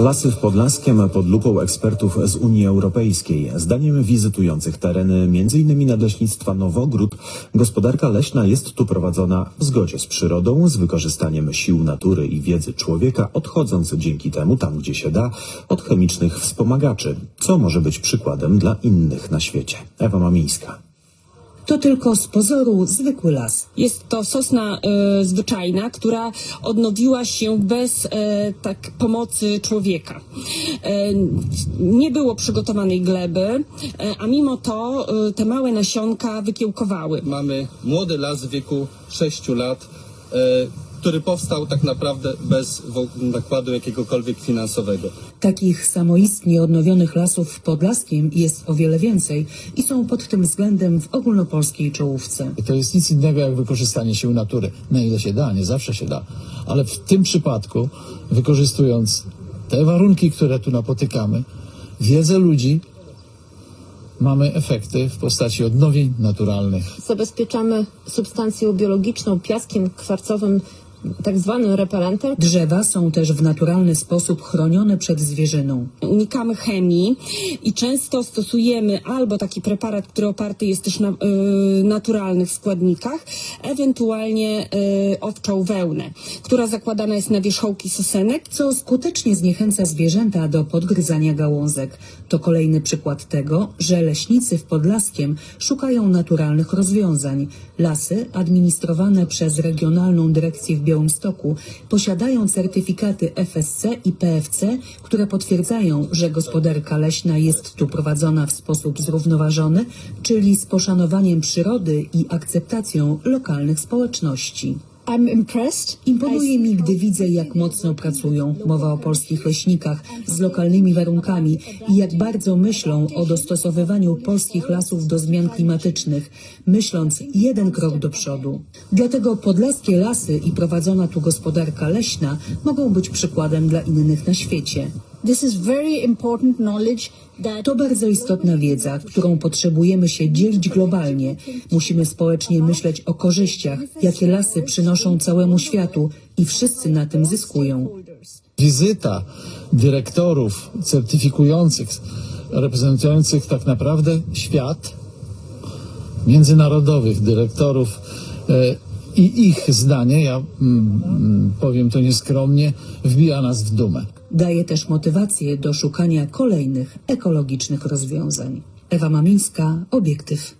Lasy w Podlaskiem pod lupą ekspertów z Unii Europejskiej. Zdaniem wizytujących tereny m.in. Nadleśnictwa Nowogród, gospodarka leśna jest tu prowadzona w zgodzie z przyrodą, z wykorzystaniem sił natury i wiedzy człowieka, odchodząc dzięki temu tam, gdzie się da, od chemicznych wspomagaczy, co może być przykładem dla innych na świecie. Ewa Mamińska. To tylko z pozoru zwykły las. Jest to sosna e, zwyczajna, która odnowiła się bez e, tak pomocy człowieka. E, nie było przygotowanej gleby, e, a mimo to e, te małe nasionka wykiełkowały. Mamy młody las w wieku 6 lat, e, który powstał tak naprawdę bez nakładu jakiegokolwiek finansowego. Takich samoistnie odnowionych lasów w Podlaskiem jest o wiele więcej i są pod tym względem w ogólnopolskiej czołówce. To jest nic innego jak wykorzystanie sił natury. Na ile się da, nie zawsze się da. Ale w tym przypadku, wykorzystując te warunki, które tu napotykamy, wiedzę ludzi, mamy efekty w postaci odnowień naturalnych. zabezpieczamy substancją biologiczną, piaskiem kwarcowym, tak zwanym repelentem. Drzewa są też w naturalny sposób chronione przed zwierzyną. Unikamy chemii i często stosujemy albo taki preparat, który oparty jest też na e, naturalnych składnikach, ewentualnie e, owczą wełnę, która zakładana jest na wierzchołki sosenek co skutecznie zniechęca zwierzęta do podgryzania gałązek. To kolejny przykład tego, że leśnicy w Podlaskiem szukają naturalnych rozwiązań. Lasy administrowane przez Regionalną Dyrekcję w Białymstoku posiadają certyfikaty FSC i PFC, które potwierdzają, że gospodarka leśna jest tu prowadzona w sposób zrównoważony, czyli z poszanowaniem przyrody i akceptacją lokalnych społeczności. Imponuje mi, gdy widzę, jak mocno pracują. Mowa o polskich leśnikach z lokalnymi warunkami i jak bardzo myślą o dostosowywaniu polskich lasów do zmian klimatycznych, myśląc jeden krok do przodu. Dlatego podlaskie lasy i prowadzona tu gospodarka leśna mogą być przykładem dla innych na świecie. This is very important knowledge that To bardzo istotna wiedza, którą potrzebujemy się dzielić globalnie. Musimy społecznie myśleć o korzyściach, jakie lasy przynoszą całemu światu i wszyscy na tym zyskują. Wizyta dyrektorów certyfikujących, reprezentujących tak naprawdę świat, międzynarodowych dyrektorów e, i ich zdanie, ja mm, mm, powiem to nieskromnie, wbija nas w dumę. Daje też motywację do szukania kolejnych ekologicznych rozwiązań. Ewa Mamińska, Obiektyw.